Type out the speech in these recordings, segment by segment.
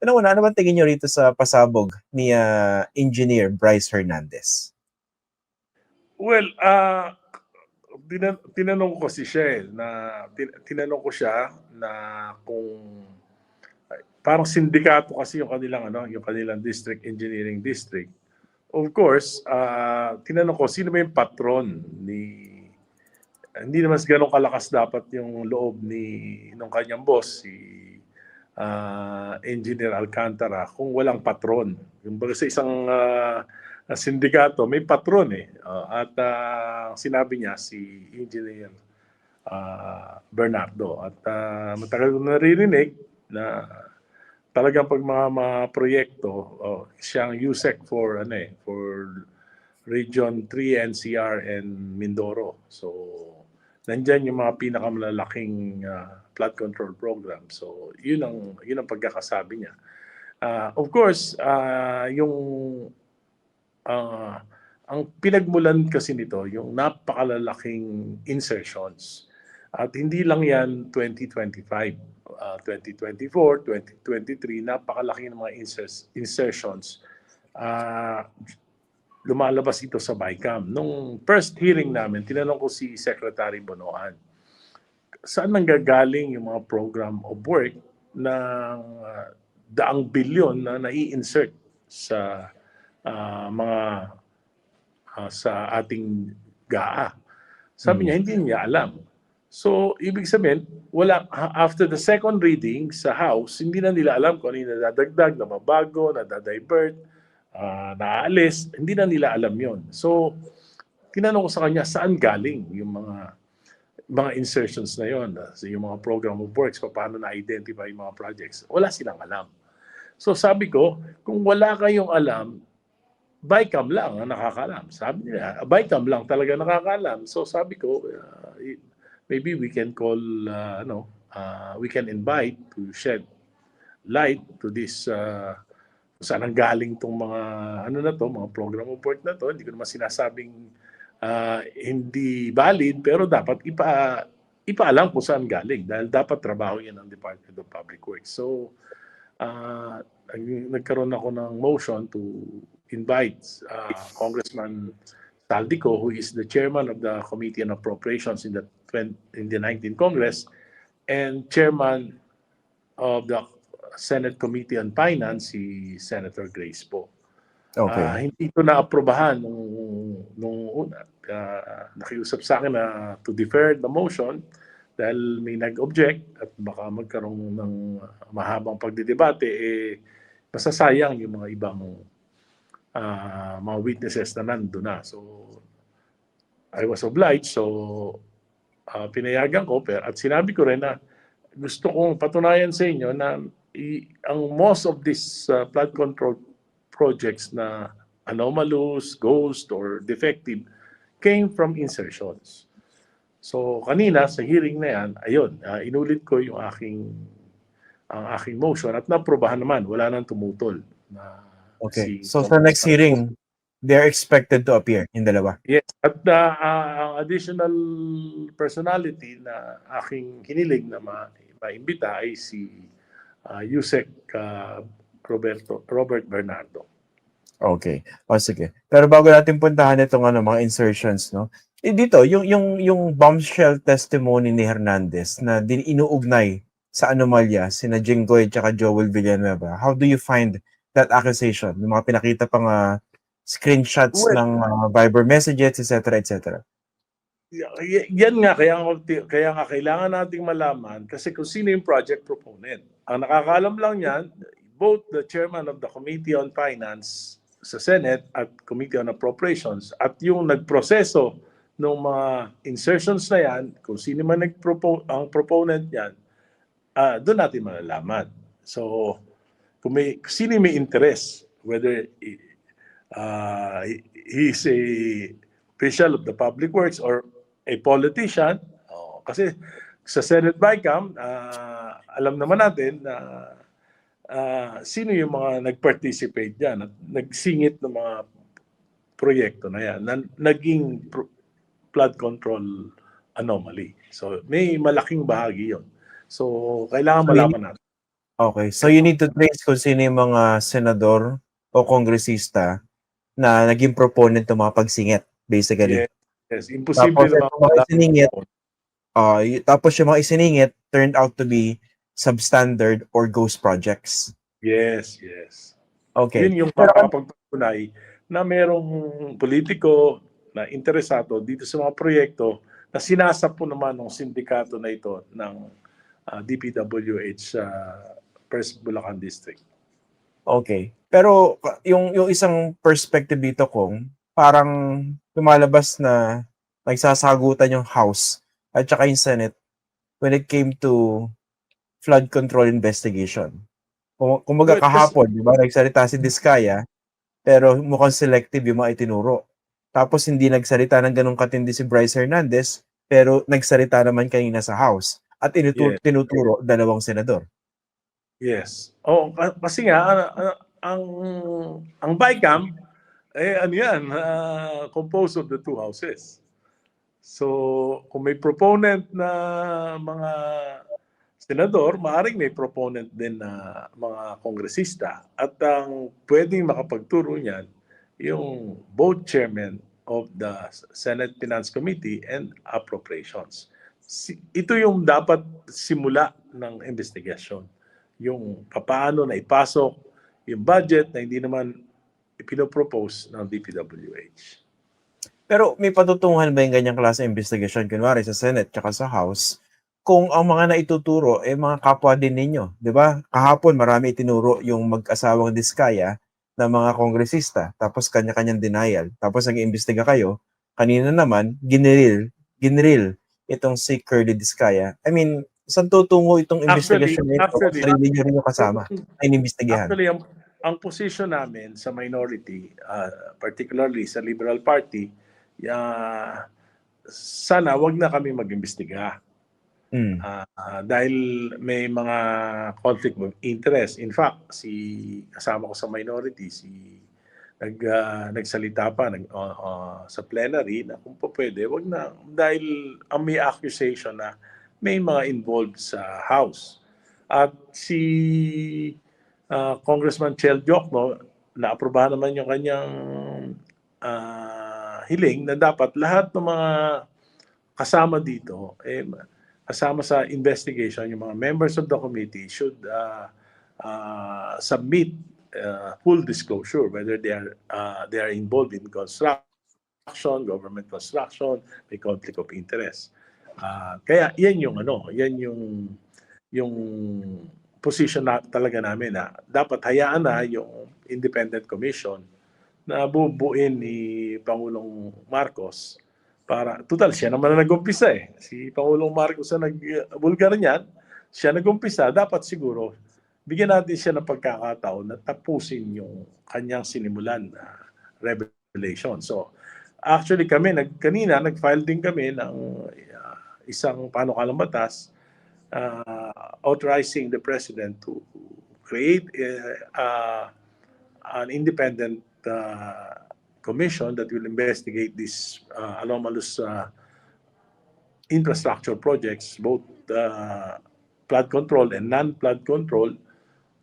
Unang-una, ano bang tingin niyo rito sa pasabog ni ah, Engineer Bryce Hernandez? Well, ah tinan- tinanong ko si siya eh, na tin- tinanong ko siya na kung parang sindikato kasi yung kanilang ano, yung kanilang district engineering district. Of course, ah tinanong ko sino ba yung patron ni hindi naman ganun kalakas dapat yung loob ni nung kanyang boss si ah, Engineer Alcantara kung walang patron. Yung baga sa isang na sindikato, may patron eh. Uh, at ah, sinabi niya si Engineer ah, Bernardo. At ah, matagal ko naririnig na talagang pag mga, mga proyekto, oh, siyang USEC for, ano eh, for Region 3, NCR, and Mindoro. So, nandyan yung mga pinakamalalaking ah, flood control program. So, yun ang, yun ang pagkakasabi niya. Ah, of course, ah, yung Ah, ang pinagmulan kasi nito, yung napakalalaking insertions. At hindi lang yan 2025, ah, 2024, 2023, napakalaki ng mga insers- insertions. Ah, lumalabas ito sa BICAM. Nung first hearing namin, tinanong ko si Secretary Bonoan, saan nanggagaling yung mga program of work ng ah, daang bilyon na nai-insert sa ah, mga ah, sa ating GAA. Sabi Hmm. niya, hindi niya alam. So, ibig sabihin, wala, ha- after the second reading sa House, hindi na nila alam kung ano yung nadadagdag, na mabago, nadadivert, uh, naaalis. Hindi na nila alam yon. So, tinanong ko sa kanya, saan galing yung mga mga insertions na yon, yung mga program of works, paano na-identify yung mga projects. Wala silang alam. So sabi ko, kung wala kayong alam, BICAM lang ang nakakaalam. Sabi nila, BICAM lang talaga nakakaalam. So sabi ko, uh, maybe we can call, uh, ano, uh, we can invite to shed light to this, uh, saan ang galing tong mga, ano na to, mga program of work na to. Hindi ko naman sinasabing uh, hindi valid, pero dapat ipa, ipaalam kung saan galing dahil dapat trabaho yan ng Department of Public Works. So, uh, nag- nagkaroon ako ng motion to invite uh, Congressman Saldico, who is the chairman of the Committee on Appropriations in the 20, in the 19th Congress, and chairman of the Senate Committee on Finance, si Senator Grace Poe. Okay. Ah, hindi ko na-aprobahan nung, nung una. Ah, nakiusap sa akin na to defer the motion dahil may nag-object at baka magkaroon ng mahabang pagdidebate, eh, masasayang yung mga ibang ah, mga witnesses na nandun na. So, I was obliged. So, ah, pinayagan ko. Pero, at sinabi ko rin na gusto kong patunayan sa inyo na ang most of these ah, flood control projects na anomalous, ghost, or defective came from insertions. So kanina sa hearing na yan, ayun, ah, inulit ko yung aking ang aking motion at naprobahan naman, wala nang tumutol. Na Okay. si So sa next hearing, they're expected to appear in dalawa. Yes. At ah, ang additional personality na aking hinilig na ma maimbita ay si uh, Yusek ah, Roberto Robert Bernardo. Okay. O sige. Pero bago natin puntahan itong ano, mga insertions, no? Eh, dito, yung, yung, yung bombshell testimony ni Hernandez na din inuugnay sa anomalya, sina Jinggoy at Joel Villanueva, how do you find that accusation? Yung mga pinakita pang ah, screenshots Well- ng ah, Viber messages, etc. etc. Yan nga kaya kaya nga kailangan nating malaman kasi kung sino yung project proponent. Ang nakakaalam lang niyan both the chairman of the Committee on Finance sa Senate at Committee on Appropriations at yung nagproseso ng mga insertions na yan, kung sino man nagpropo ang proponent niyan, ah doon natin malalaman. So, kung may, sino may interest, whether uh, he's a official of the public works or a politician, oh, kasi sa Senate BICAM, ah, alam naman natin na ah, sino yung mga nag-participate dyan at nagsingit ng mga proyekto na yan na naging pro- flood control anomaly. So may malaking bahagi yon. So kailangan malaman natin. Okay. So you need to trace kung sino yung mga senador o kongresista na naging proponent ng mga pagsingit, basically. Yes. Yes, imposible Tapos, ito mga wala- siningit. Ah, y- tapos yung mga isiningit turned out to be substandard or ghost projects. Yes, yes. Okay. Yun yung makakapagpatunay na merong politiko na interesado dito sa mga proyekto na sinasapo naman ng sindikato na ito ng ah, DPWH sa First Bulacan District. Okay. Pero yung yung isang perspective dito kung parang lumalabas na nagsasagutan yung House at saka yung Senate when it came to flood control investigation. Kung kumaga Well, kahapon, di ba, nagsalita si Diskaya, pero mukhang selective yung mga itinuro. Tapos hindi nagsalita ng ganong katindi si Bryce Hernandez, pero nagsalita naman kanina sa House. At inutu- Yes. tinuturo dalawang senador. Yes. Oh, ka- kasi nga ah, ang ang BICAM eh ano yan, ah, composed of the two houses. So, kung may proponent na mga senador, maaaring may proponent din na mga kongresista at ang pwedeng makapagturo niyan yung both chairman of the Senate Finance Committee and Appropriations. Ito yung dapat simula ng investigasyon yung papaano na ipasok yung budget na hindi naman ipinopropose ng DPWH. Pero may patutunguhan ba yung ganyang klase investigasyon, kunwari sa Senate tsaka sa House, kung ang mga naituturo ay mga kapwa din ninyo, di ba? Kahapon marami itinuro yung mag-asawang diskaya ng mga kongresista, tapos kanya-kanyang denial. Tapos nag-iimbestiga kayo, kanina naman, ginril, ginril itong si Curly Diskaya. I mean, saan tutungo itong Actually- investigasyon na ito? actually- yung kasama ay inimbestigahan. Actually, ang, position namin sa minority, uh, particularly sa Liberal Party, uh, sana wag na kami mag-imbestiga. Mm. Ah, dahil may mga conflict of interest. In fact, si kasama ko sa minority, si nag ah, nagsalita pa nag, ah, ah, sa plenary na kung po pwede, wag na dahil ang may accusation na may mga involved sa house. At si ah, Congressman Chel Jokno, na-aprobahan naman yung kanyang ah, hiling na dapat lahat ng mga kasama dito eh kasama sa investigation, yung mga members of the committee should uh, uh, submit uh, full disclosure whether they are uh, they are involved in construction, government construction, may conflict of interest. Uh, kaya yan yung ano, yan yung yung position na talaga namin na dapat hayaan na yung independent commission na bubuin ni Pangulong Marcos para total siya naman na nag-umpisa eh. Si Pangulong Marcos na nag-bulgar niyan, siya nag-umpisa, dapat siguro bigyan natin siya ng pagkakataon na tapusin yung kanyang sinimulan na revelation. So, actually kami, nag, kanina, nag-file din kami ng uh, isang panukalang batas authorizing the President to create uh, uh, an independent uh, commission that will investigate these uh, anomalous uh, infrastructure projects, both uh, flood control and non-flood control,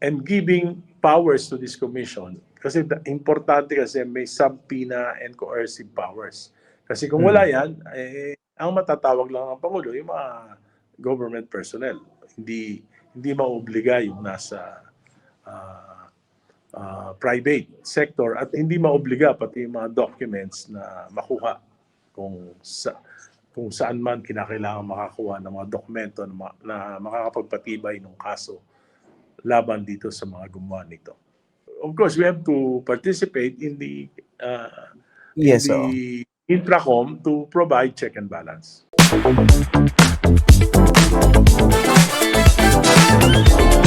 and giving powers to this commission. Kasi importante kasi may subpoena and coercive powers. Kasi kung wala yan, eh, ang matatawag lang ng Pangulo, yung mga government personnel. Hindi hindi maobliga yung nasa ah, ah, private sector at hindi maobliga pati yung mga documents na makuha kung sa kung saan man kinakailangan makakuha ng mga dokumento na, ma- na makakapagpatibay ng kaso laban dito sa mga gumawa nito. Of course, we have to participate in the uh, Yes, in the Intracom to provide check and balance. Thank you.